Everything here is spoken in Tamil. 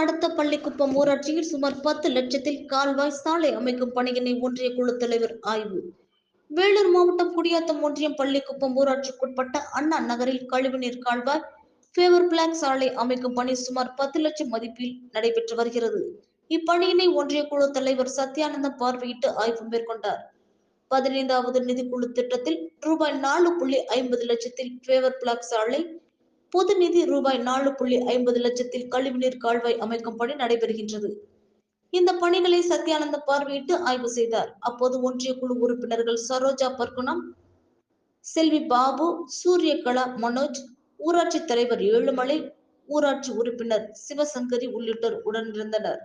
அடுத்த பள்ளிக்குப்பம் ஊராட்சியில் சுமார் பத்து லட்சத்தில் கால்வாய் சாலை அமைக்கும் பணியினை ஒன்றிய குழு தலைவர் ஆய்வு. வேலூர் மாவட்டம் குடியாத்தம் ஒன்றியம் பள்ளிக்குப்பம் ஊராட்சிக்குட்பட்ட அண்ணா நகரில் கழிவுநீர் கால்வாய் ஃபேவர் பிளாக் சாலை அமைக்கும் பணி சுமார் பத்து லட்சம் மதிப்பில் நடைபெற்று வருகிறது. இப்பணியினை ஒன்றிய குழு தலைவர் சத்யானந்தம் பார்வையிட்டு ஆய்வு மேற்கொண்டார். பதினைந்தாவது நிதிக்குழு திட்டத்தில் ரூபாய் நாலு புள்ளி ஐம்பது லட்சத்தில் ஃபேவர் பிளாக் சாலை பொது நிதி ரூபாய் நாலு புள்ளி ஐம்பது லட்சத்தில் கழிவுநீர் கால்வாய் அமைக்கும் பணி நடைபெறுகின்றது. இந்த பணிகளை சத்யானந்தம் பார்வையிட்டு ஆய்வு செய்தார். அப்போது ஒன்றிய குழு உறுப்பினர்கள் சரோஜா பர்குணம் செல்வி பாபு சூரியகலா மனோஜ் ஊராட்சி தலைவர் ஏழுமலை ஊராட்சி உறுப்பினர் சிவசங்கரி உள்ளிட்டோர் உடனிருந்தனர்.